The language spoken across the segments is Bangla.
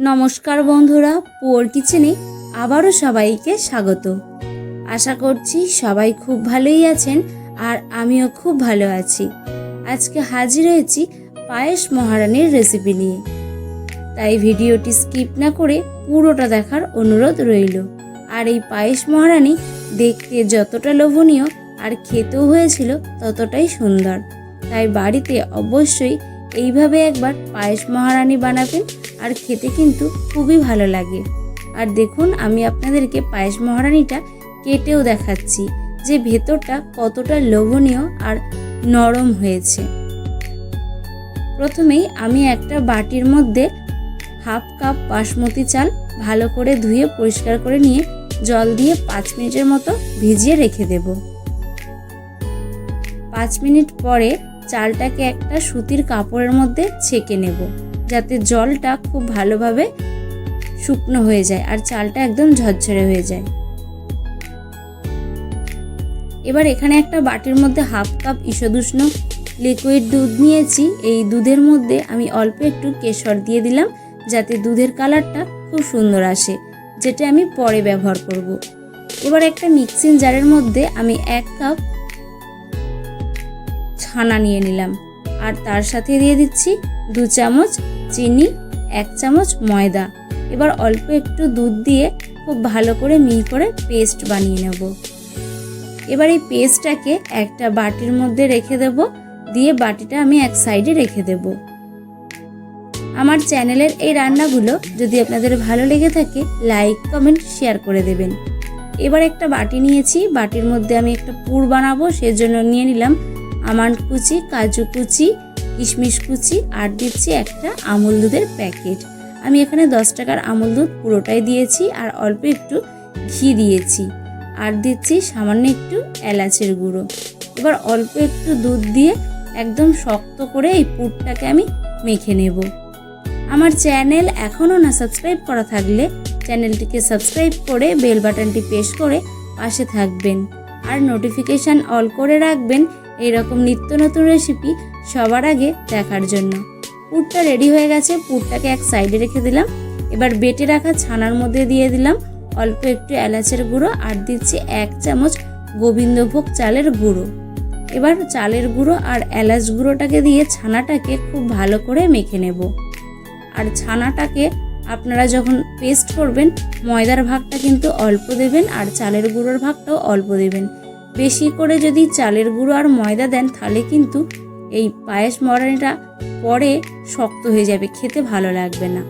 নমস্কার বন্ধুরা, পুয়ার কিচেনে আবারও সবাইকে স্বাগত। আশা করছি সবাই খুব ভালোই আছেন আর আমিও খুব ভালো আছি। আজকে হাজির হয়েছি পায়েস মহারানীর রেসিপি নিয়ে। তাই ভিডিওটি স্কিপ না করে পুরোটা দেখার অনুরোধ রইল। আর এই পায়েস মহারানী দেখতে যতটা লোভনীয় আর খেতেও হয়েছিল ততটাই সুন্দর। তাই বাড়িতে অবশ্যই এইভাবে একবার পায়েস মহারানী বানাবেন আর খেতে কিন্তু খুবই ভালো লাগে। আর দেখুন, আমি আপনাদেরকে পায়েস মহারানিটা কেটেও দেখাচ্ছি, যে ভেতরটা কতটা লোভনীয় আর নরম হয়েছে। প্রথমেই আমি একটা বাটির মধ্যে হাফ কাপ বাসমতি চাল ভালো করে ধুয়ে পরিষ্কার করে নিয়ে জল দিয়ে পাঁচ মিনিটের মতো ভিজিয়ে রেখে দেব। পাঁচ মিনিট পরে চালটাকে একটা সুতির কাপড়ের মধ্যে ছেঁকে নেব। যাতে জলটা খুব ভালোভাবে শুকনো হয়ে যায় আর চালটা একদম ঝরঝরে হয়ে যায়। এবার এখানে একটা বাটির মধ্যে হাফ কাপ ঈষদুষ্ণ লিকুইড দুধ নিয়েছি। এই দুধের মধ্যে আমি অল্প একটু কেশর দিয়ে দিলাম যাতে দুধের কালারটা খুব সুন্দর আসে, যেটা আমি পরে ব্যবহার করব। এবার একটা মিক্সিং জারের মধ্যে আমি এক কাপ ছানা নিয়ে নিলাম। আর তার সাথে দিয়ে দিচ্ছি দু চামচ চিনি, এক চামচ ময়দা। এবার অল্প একটু দুধ দিয়ে খুব ভালো করে মিহি করে পেস্ট বানিয়ে নেব। এবার এই পেস্টটাকে একটা বাটির মধ্যে রেখে দেব। দিয়ে বাটিটা আমি এক সাইডে রেখে দেব। আমার চ্যানেলের এই রান্নাগুলো যদি আপনাদের ভালো লেগে থাকে, লাইক, কমেন্ট, শেয়ার করে দেবেন। এবার একটা বাটি নিয়েছি। বাটির মধ্যে আমি একটা পুর বানাবো, সেজন্য নিয়ে নিলাম আমন্ড কুচি, কাজু কুচি কিশমিশ কুচি আর দিচ্ছি একটা আমুল দুধের প্যাকেট। আমি এখানে দশ টাকার আমুল দুধ পুরোটাই দিয়েছি আর অল্প একটু ঘি দিয়েছি। আর দিচ্ছি সামান্য একটু এলাচের গুঁড়ো। এবার অল্প একটু দুধ দিয়ে একদম শক্ত করে এই পুরটাকে আমি মেখে নেব। আমার চ্যানেল এখনও না সাবস্ক্রাইব করা থাকলে চ্যানেলটিকে সাবস্ক্রাইব করে বেল বাটনটি প্রেস করে পাশে থাকবেন। আর নোটিফিকেশান অল করে রাখবেন এরকম নিত্য নতুন রেসিপি সবার আগে দেখার জন্য। পুরটা রেডি হয়ে গেছে, পুরটাকে এক সাইডে রেখে দিলাম। এবার বেটে রাখা ছানার মধ্যে দিয়ে দিলাম অল্প একটু এলাচের গুঁড়ো আর দিচ্ছি এক চামচ গোবিন্দভোগ চালের গুঁড়ো। এবার চালের গুঁড়ো আর এলাচ গুঁড়োটাকে দিয়ে ছানাটাকে খুব ভালো করে মেখে নেব। আর ছানাটাকে আপনারা যখন পেস্ট করবেন, ময়দার ভাগটা কিন্তু অল্প দেবেন আর চালের গুঁড়োর ভাগটাও অল্প দেবেন। বেশি করে যদি চালের গুঁড়ো আর ময়দা দেন, তাহলে কিন্তু এই পায়েস মরানিটা পরে শক্ত হয়ে যাবে, খেতে ভালো লাগবে না।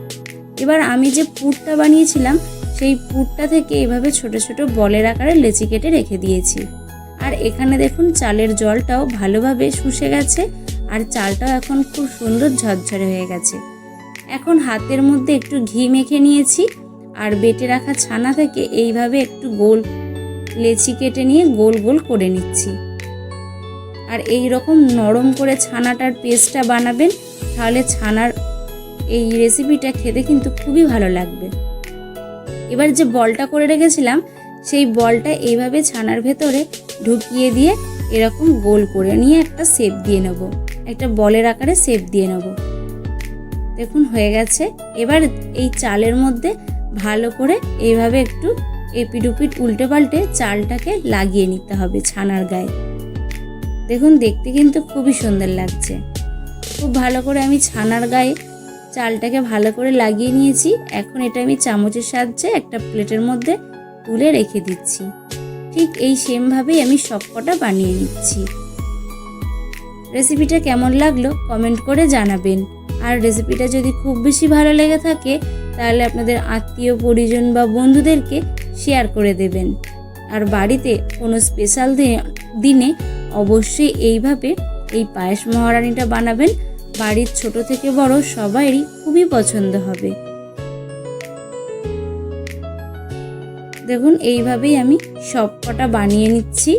এবার আমি যে পুরটা বানিয়েছিলাম, সেই পুরটা থেকে এভাবে ছোট ছোট বলের আকারে লেচি কেটে রেখে দিয়েছি। আর এখানে দেখুন, চালের জলটাও ভালোভাবে শুষে গেছে, আর চালটাও এখন খুব সুন্দর ঝরঝরে হয়ে গেছে। এখন হাতের মধ্যে একটু ঘি মেখে নিয়েছি, আর বেটে রাখা ছানা থেকে এইভাবে একটু গোল লেচি কেটে নিয়ে গোল গোল করে নিচ্ছি। আর এই রকম নরম করে ছানাটার পেস্টটা বানাবেন, তাহলে ছানার এই রেসিপিটা খেতে কিন্তু খুবই ভালো লাগবে। এবার যে বলটা করে রেখেছিলাম, সেই বলটা এইভাবে ছানার ভেতরে ঢুকিয়ে দিয়ে এরকম গোল করে নিয়ে একটা শেপ দিয়ে নেব। একটা বলের আকারে শেপ দিয়ে নেব। দেখুন, হয়ে গেছে। এবার এই চালের মধ্যে ভালো করে এইভাবে একটু এপিডুপিট উল্টে পাল্টে চালটাকে লাগিয়ে নিতে হবে ছানার গায়ে। দেখুন, দেখতে কিন্তু খুবই সুন্দর লাগছে। খুব ভালো করে আমি ছানার গায়ে চালটাকে ভালো করে লাগিয়ে নিয়েছি। এখন এটা আমি চামচের সাহায্যে একটা প্লেটের মধ্যে তুলে রেখে দিচ্ছি। ঠিক এই সেমভাবেই আমি সবকটা বানিয়ে নিচ্ছি। রেসিপিটা কেমন লাগল কমেন্ট করে জানাবেন। আর রেসিপিটা যদি খুব বেশি ভালো লেগে থাকে, তাহলে আপনাদের আত্মীয়, পরিজন বা বন্ধুদেরকে শেয়ার করে দেবেন। আর বাড়িতে কোনো স্পেশাল দিনে অবশ্যই এইভাবে এই পায়েস মহারানিটা বানাবেন। বাড়ির ছোট থেকে বড় সবারই খুবই পছন্দ হবে। দেখুন, এইভাবেই আমি সব কটা বানিয়ে নিচ্ছি।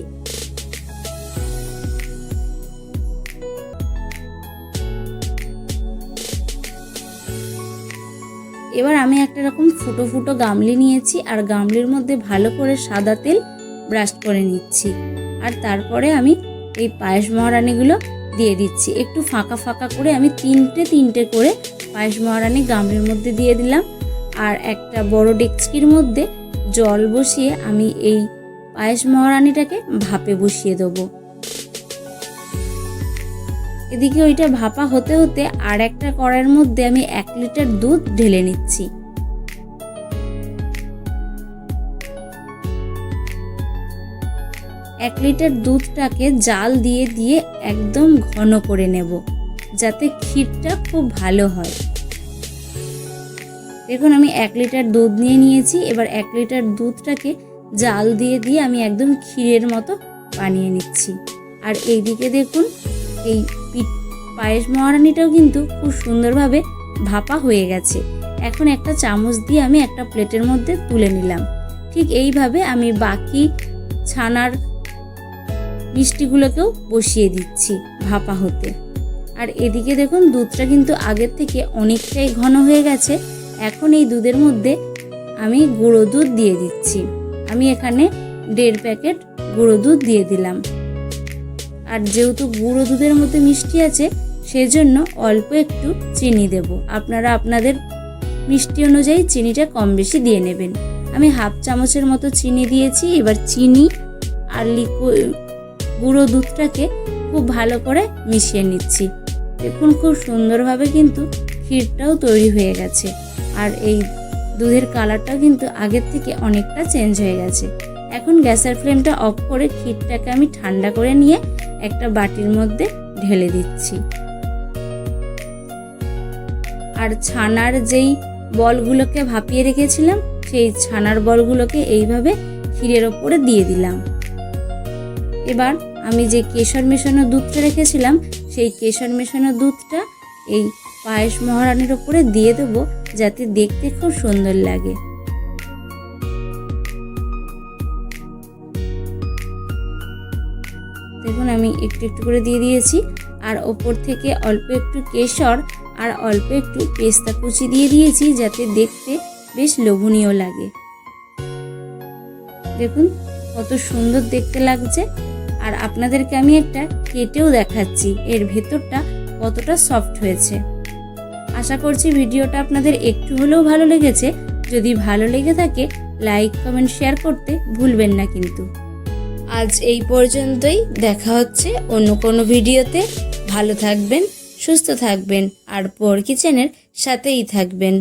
এবার আমি একটা রকম ফুটো ফুটো গামলি নিয়েছি আর গামলির মধ্যে ভালো করে সাদা তেল ব্রাশ করে নিচ্ছি। আর তারপরে আমি এই পায়েস মহারানিগুলো দিয়ে দিচ্ছি। একটু ফাঁকা ফাঁকা করে আমি তিনটে তিনটে করে পায়েস মহারানি গামলির মধ্যে দিয়ে দিলাম। আর একটা বড় ডেকচির মধ্যে জল বসিয়ে আমি এই পায়েস মহারানিটাকে ভাপে বসিয়ে দেবো। এদিকে ওইটা ভাপা হতে হতে আর একটা কড়াইয়ের মধ্যে আমি এক লিটার দুধ ঢেলে নিচ্ছি। এক লিটার দুধটাকে জাল দিয়ে দিয়ে একদম ঘন করে নেব, যাতে ক্ষীরটা খুব ভালো হয়। দেখুন, আমি এক লিটার দুধ নিয়ে নিয়েছি, এবার এক লিটার দুধটাকে জাল দিয়ে দিয়ে আমি একদম ক্ষীরের মতো বানিয়ে নিচ্ছি। আর এইদিকে দেখুন এই পায়েস মহারানিটাও কিন্তু খুব সুন্দরভাবে ভাপা হয়ে গেছে। এখন একটা চামচ দিয়ে আমি একটা প্লেটের মধ্যে তুলে নিলাম। ঠিক এইভাবে আমি বাকি ছানার মিষ্টিগুলোকেও বসিয়ে দিচ্ছি ভাপা হতে। আর এদিকে দেখুন দুধটা কিন্তু আগের থেকে অনেকটাই ঘন হয়ে গেছে। এখন এই দুধের মধ্যে আমি গুঁড়ো দুধ দিয়ে দিচ্ছি। আমি এখানে দেড় প্যাকেট গুঁড়ো দুধ দিয়ে দিলাম। আর যেহেতু গুঁড়ো দুধের মধ্যে মিষ্টি আছে, সেজন্য অল্প একটু চিনি দেব। আপনারা আপনাদের মিষ্টি অনুযায়ী চিনিটা কম বেশি দিয়ে নেবেন। আমি হাফ চামচের মতো চিনি দিয়েছি, এবার চিনি আর লিকু গুঁড়ো দুধটাকে খুব ভালো করে মিশিয়ে নিচ্ছি। দেখুন খুব সুন্দরভাবে কিন্তু ক্ষীরটাও তৈরি হয়ে গেছে। আর এই দুধের কালারটাও কিন্তু আগের থেকে অনেকটা চেঞ্জ হয়ে গেছে। এখন গ্যাসের ফ্লেমটা অফ করে ক্ষীরটাকে আমি ঠান্ডা করে নিয়ে একটা বাটির মধ্যে ঢেলে দিচ্ছি। আর ছানার যেই বলগুলোকে ভাপিয়ে রেখেছিলাম, সেই ছানার বলগুলোকে এইভাবে ক্ষীরের ওপরে দিয়ে দিলাম। এবার আমি যে কেশর মেশানো দুধটা রেখেছিলাম, সেই কেশর মেশানো দুধটা এই পায়েস মহারানির ওপরে দিয়ে দেবো, যাতে দেখতে খুব সুন্দর লাগে। দেখুন, আমি একটু একটু করে দিয়ে দিয়েছি। আর ওপর থেকে অল্প একটু কেশর আর অল্প একটু পেস্তা কুচি দিয়ে দিয়েছি যাতে দেখতে বেশ লোভনীয় লাগে। দেখুন, কত সুন্দর দেখতে লাগছে। আর আপনাদেরকে আমি একটা কেটেও দেখাচ্ছি। এর ভেতরটা কতটা সফট হয়েছে। আশা করছি ভিডিওটা আপনাদের একটু হলেও ভালো লেগেছে। যদি ভালো লেগে থাকে, লাইক, কমেন্ট, শেয়ার করতে ভুলবেন না কিন্তু। আজ এই পর্যন্তই। দেখা হচ্ছে অন্য কোনো ভিডিওতে। ভালো থাকবেন, সুস্থ থাকবেন, আর পর কিচেনের সাথেই থাকবেন।